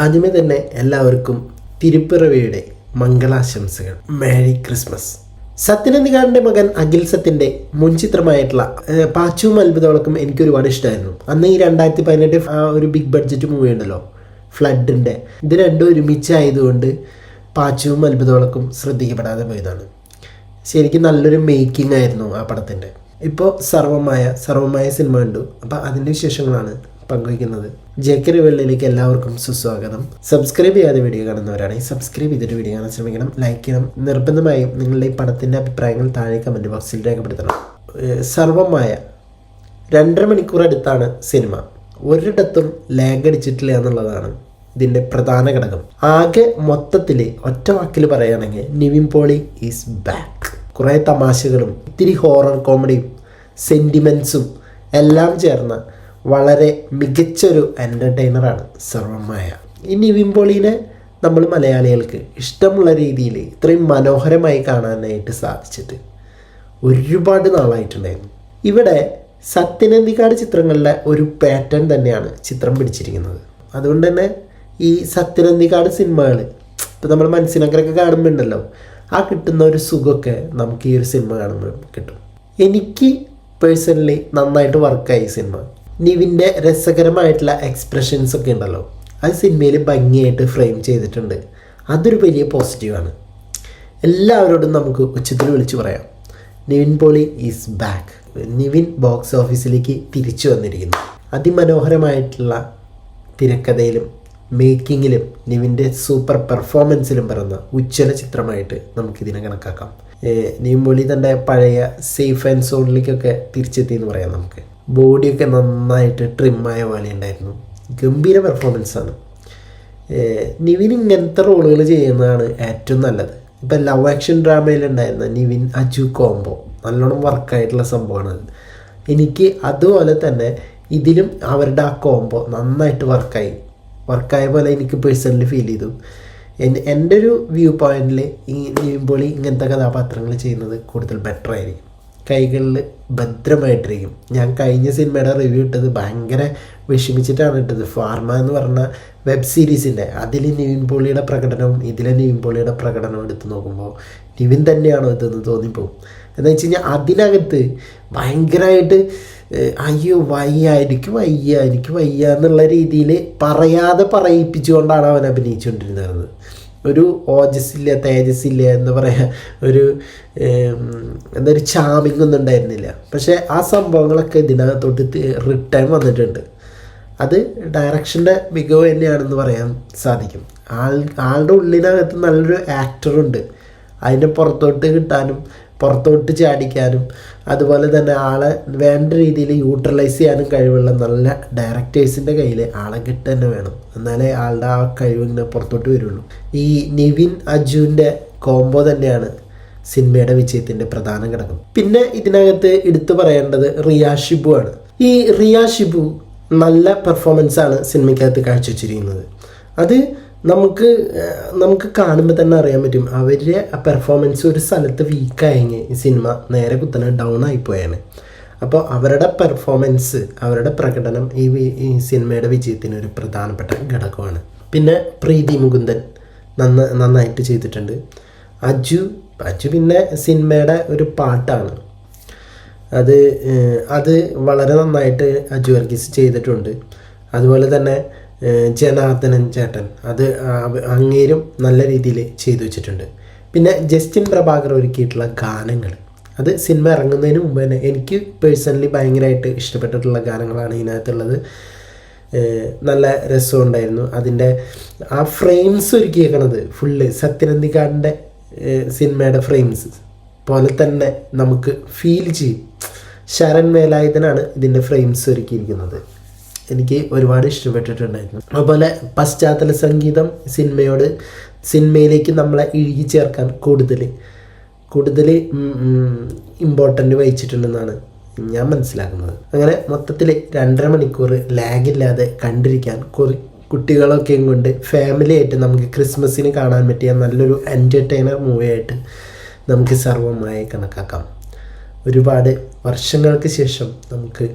ആദ്യമേ തന്നെ എല്ലാവർക്കും തിരുപ്പിറവിയുടെ മംഗളാശംസകൾ. മേരി ക്രിസ്മസ് സത്യനന്ദികാടിന്റെ മകൻ അഖിൽ സത്യന്റെ മുൻ ചിത്രമായിട്ടുള്ള പാച്ചുവും അത്ഭുതവളക്കും എനിക്ക് ഒരുപാട് ഇഷ്ടമായിരുന്നു അന്ന് ഈ രണ്ടായിരത്തി പതിനെട്ട് ആ ഒരു ബിഗ് ബഡ്ജറ്റ് മൂവി ഉണ്ടല്ലോ ഫ്ലഡിന്റെ ഇത് രണ്ടും ഒരുമിച്ചായതുകൊണ്ട് പാച്ചുവും അത്ഭുതവളക്കും ശ്രദ്ധിക്കപ്പെടാതെ പോയതാണ്. ശരിക്കും നല്ലൊരു മേക്കിംഗ് ആയിരുന്നു ആ പടത്തിന്റെ ഇപ്പോൾ സർവമായ സർവമായ സിനിമ ഉണ്ട് അപ്പോൾ അതിന്റെ വിശേഷങ്ങളാണ്. പങ്കുവയ്ക്കുന്നത്. ജേക്കറി വെള്ളിയിലേക്ക് എല്ലാവർക്കും സുസ്വാഗതം. സബ്സ്ക്രൈബ് ചെയ്യാതെ വീഡിയോ കാണുന്നവരാണെങ്കിൽ സബ്സ്ക്രൈബ് ചെയ്തിട്ട് വീഡിയോ കാണാൻ ശ്രമിക്കണം ലൈക്ക് ചെയ്യണം. നിർബന്ധമായും നിങ്ങളുടെ ഈ പടത്തിന്റെ അഭിപ്രായങ്ങൾ താഴെ കമന്റ് ബോക്സിൽ രേഖപ്പെടുത്തണം. സർവമായ രണ്ടര മണിക്കൂർ അടുത്താണ് സിനിമ ഒരിടത്തും ലാഗ് അടിച്ചിട്ടില്ല എന്നുള്ളതാണ് ഇതിന്റെ പ്രധാന ഘടകം. ആകെ മൊത്തത്തിൽ ഒറ്റ വാക്കിൽ പറയുകയാണെങ്കിൽ നിവിൻ പോളി ഈസ് ബാക്ക് കുറേ തമാശകളും ഇത്തിരി ഹോറർ കോമഡിയും സെന്റിമെൻസും എല്ലാം ചേർന്ന വളരെ മികച്ചൊരു എന്റർടൈനറാണ് സർവമായ ഇനി നിവിൻ പോളിനെ നമ്മൾ മലയാളികൾക്ക് ഇഷ്ടമുള്ള രീതിയിൽ ഇത്രയും മനോഹരമായി കാണാനായിട്ട് സാധിച്ചിട്ട് ഒരുപാട് നാളായിട്ടുണ്ടായിരുന്നു. ഇവിടെ സത്യനന്ദിക്കാട് ചിത്രങ്ങളിലെ ഒരു പാറ്റേൺ തന്നെയാണ് ചിത്രം പിടിച്ചിരിക്കുന്നത്. അതുകൊണ്ട് തന്നെ ഈ സത്യനന്ദിക്കാട് സിനിമകൾ ഇപ്പം നമ്മൾ മനസ്സിനക്കരൊക്കെ കാണുമ്പോണ്ടല്ലോ ആ കിട്ടുന്ന ഒരു സുഖമൊക്കെ നമുക്ക് ഈ ഒരു സിനിമ കാണുമ്പോൾ കിട്ടും. എനിക്ക് പേഴ്സണലി നന്നായിട്ട് വർക്കായി സിനിമ. നിവിന്റെ രസകരമായിട്ടുള്ള എക്സ്പ്രഷൻസ് ഒക്കെ ഉണ്ടല്ലോ. അത് സിനിമയിൽ ഭംഗിയായിട്ട് ഫ്രെയിം ചെയ്തിട്ടുണ്ട്. അതൊരു വലിയ പോസിറ്റീവാണ് എല്ലാവരോടും നമുക്ക് ഉച്ചത്തിൽ വിളിച്ചു പറയാം. Nivin Pauly is back Nivin box ഓഫീസിലേക്ക് തിരിച്ചു വന്നിരിക്കുന്നു. അതിമനോഹരമായിട്ടുള്ള തിരക്കഥയിലും മേക്കിങ്ങിലും നിവിന്റെ സൂപ്പർ പെർഫോമൻസിലും പറയുന്ന ഉജ്ജ്വല ചിത്രമായിട്ട് നമുക്കിതിനെ കണക്കാക്കാം. നിവിൻ പോളി തന്റെ പഴയ സേഫ് ആൻഡ് സോണിലേക്കൊക്കെ തിരിച്ചെത്തി എന്ന് പറയാം നമുക്ക്. ബോഡിയൊക്കെ നന്നായിട്ട് ട്രിമ്മായ പോലെ ഉണ്ടായിരുന്നു. ഗംഭീര പെർഫോമൻസാണ് നിവിൻ ഇങ്ങനത്തെ റോളുകൾ ചെയ്യുന്നതാണ് ഏറ്റവും നല്ലത്. ഇപ്പം ലവ് ആക്ഷൻ ഡ്രാമയിലുണ്ടായിരുന്ന നിവിൻ അജു കോംബോ നല്ലോണം വർക്കായിട്ടുള്ള സംഭവമാണ് അത്. എനിക്ക് അതുപോലെ തന്നെ ഇതിലും അവരുടെ ആ കോംബോ നന്നായിട്ട് വർക്കായി വർക്കായ പോലെ എനിക്ക് പേഴ്സണലി ഫീൽ ചെയ്തു. എൻ- എന്റെ ഒരു വ്യൂ പോയിന്റിൽ ഈ നിവിൻ പോളി ഇങ്ങനത്തെ കഥാപാത്രങ്ങൾ ചെയ്യുന്നത് കൂടുതൽ ബെറ്റർ ആയിരിക്കും. കൈകളിൽ ഭദ്രമായിട്ടിരിക്കും. ഞാൻ കഴിഞ്ഞ സിനിമയുടെ റിവ്യൂ ഇട്ടത് ഭയങ്കര വിഷമിച്ചിട്ടാണ് ഇട്ടത്. ഫാർമ എന്ന് പറഞ്ഞ വെബ് സീരീസിന്റെ അതിൽ നിവിൻ പോളിയുടെ പ്രകടനം ഇതിലെ നിവിൻ പോളിയുടെ പ്രകടനം എടുത്ത് നോക്കുമ്പോൾ നിവിൻ തന്നെയാണോ ഇതെന്ന് തോന്നിപ്പോവും. എന്ന് വെച്ച് കഴിഞ്ഞാൽ അതിനകത്ത് ഭയങ്കരമായിട്ട് അയ്യോ വയ്യ എനിക്ക് വയ്യ എനിക്ക് വയ്യ എന്നുള്ള രീതിയിൽ പറയാതെ പറയിപ്പിച്ചുകൊണ്ടാണ് അവൻ അഭിനയിച്ചുകൊണ്ടിരുന്നത്. ഒരു ഓജസ്സില്ല തേജസ്സില്ല എന്താ പറയുക ഒരു എന്താ ഒരു ചാമിങ് ഒന്നും ഉണ്ടായിരുന്നില്ല. പക്ഷേ ആ സംഭവങ്ങളൊക്കെ ഇതിനകത്തോട്ട് റിട്ടേൺ വന്നിട്ടുണ്ട്. അത് ഡയറക്ഷന്റെ മികവ് തന്നെയാണെന്ന് പറയാൻ സാധിക്കും. ആൾ ആളുടെ ഉള്ളിനകത്ത് നല്ലൊരു ആക്ടറുണ്ട് അതിന്റെ പുറത്തോട്ട് കിട്ടാനും പുറത്തോട്ട് ചാടിക്കാനും അതുപോലെ തന്നെ ആളെ വേണ്ട രീതിയിൽ യൂട്ടിലൈസ് ചെയ്യാനും കഴിവുള്ള നല്ല ഡയറക്ടേഴ്സിന്റെ കയ്യിൽ ആളെ കിട്ടുക തന്നെ വേണം. എന്നാലേ ആളുടെ ആ കഴിവ് ഇങ്ങനെ പുറത്തോട്ട് വരുള്ളൂ. ഈ നിവിൻ അജുവിന്റെ കോംബോ തന്നെയാണ് സിനിമയുടെ വിജയത്തിന്റെ പ്രധാന ഘടകം. പിന്നെ ഇതിനകത്ത് എടുത്തു പറയേണ്ടത് റിയാ ഷിബു ആണ്. ഈ റിയാ ഷിബു നല്ല പെർഫോമൻസാണ് സിനിമയ്ക്കകത്ത് കാഴ്ചവെച്ചിരിക്കുന്നത്. അത് നമുക്ക് നമുക്ക് കാണുമ്പോൾ തന്നെ അറിയാൻ പറ്റും. അവരുടെ പെർഫോമൻസ് ഒരു സ്ഥലത്ത് വീക്കായെങ്കിൽ ഈ സിനിമ നേരെ കുത്തനെ ഡൗൺ ആയിപ്പോയാണ് അപ്പോൾ അവരുടെ പെർഫോമൻസ് അവരുടെ പ്രകടനം ഈ ഈ സിനിമയുടെ വിജയത്തിന് ഒരു പ്രധാനപ്പെട്ട ഘടകമാണ്. പിന്നെ പ്രീതി മുകുന്ദൻ നന്ന നന്നായിട്ട് ചെയ്തിട്ടുണ്ട്. അജു അജു പിന്നെ സിനിമയുടെ ഒരു പാട്ടാണ്. അത് അത് വളരെ നന്നായിട്ട് അജു വർഗീസ് ചെയ്തിട്ടുണ്ട്. അതുപോലെ തന്നെ ജനാർദ്ദനൻ ചേട്ടൻ. അത് അങ്ങേരും നല്ല രീതിയിൽ ചെയ്തു വെച്ചിട്ടുണ്ട്. പിന്നെ ജസ്റ്റിൻ പ്രഭാകർ ഒരുക്കിയിട്ടുള്ള ഗാനങ്ങൾ അത് സിനിമ ഇറങ്ങുന്നതിന് മുമ്പ് തന്നെ എനിക്ക് പേഴ്സണലി ഭയങ്കരമായിട്ട് ഇഷ്ടപ്പെട്ടിട്ടുള്ള ഗാനങ്ങളാണ് ഇതിനകത്തുള്ളത്. നല്ല രസമുണ്ടായിരുന്നു. അതിന്റെ ആ ഫ്രെയിംസ് ഒരുക്കിയേക്കണത് ഫുള്ള് സത്യനന്ദിക്കാടിന്റെ സിനിമയുടെ ഫ്രെയിംസ്. പോലെ തന്നെ നമുക്ക് ഫീൽ ചെയ്യും. ശരൺ വേലായുധനാണ് ഇതിന്റെ ഫ്രെയിംസ് ഒരുക്കിയിരിക്കുന്നത്. എനിക്ക് ഒരുപാട് ഇഷ്ടപ്പെട്ടിട്ടുണ്ടായിരുന്നു. അതുപോലെ പശ്ചാത്തല സംഗീതം സിനിമയോട് സിനിമയിലേക്ക് നമ്മളെ ഇഴുകി ചേർക്കാൻ കൂടുതൽ കൂടുതൽ ഇമ്പോർട്ടന്റ് വഹിച്ചിട്ടുണ്ടെന്നാണ് ഞാൻ മനസ്സിലാക്കുന്നത്. അങ്ങനെ മൊത്തത്തിൽ രണ്ടര മണിക്കൂർ ലാഗില്ലാതെ കണ്ടിരിക്കാൻ കുറി കുട്ടികളൊക്കെയും കൊണ്ട് ഫാമിലി ആയിട്ട് നമുക്ക് ക്രിസ്മസിന് കാണാൻ പറ്റിയ നല്ലൊരു എന്റർടൈനർ മൂവിയായിട്ട് നമുക്ക് സർവമായി കണക്കാക്കാം. ഒരുപാട് വർഷങ്ങൾക്ക് ശേഷം നമുക്ക്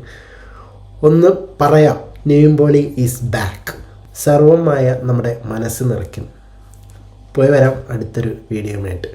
ഒന്ന് പറയാം. നെയ്യുമ്പോളി ഈസ് ബാക്ക് സർവമായ നമ്മുടെ മനസ്സ് നിറയ്ക്കും. പോയി വരാം അടുത്തൊരു വീഡിയോയുമായിട്ട്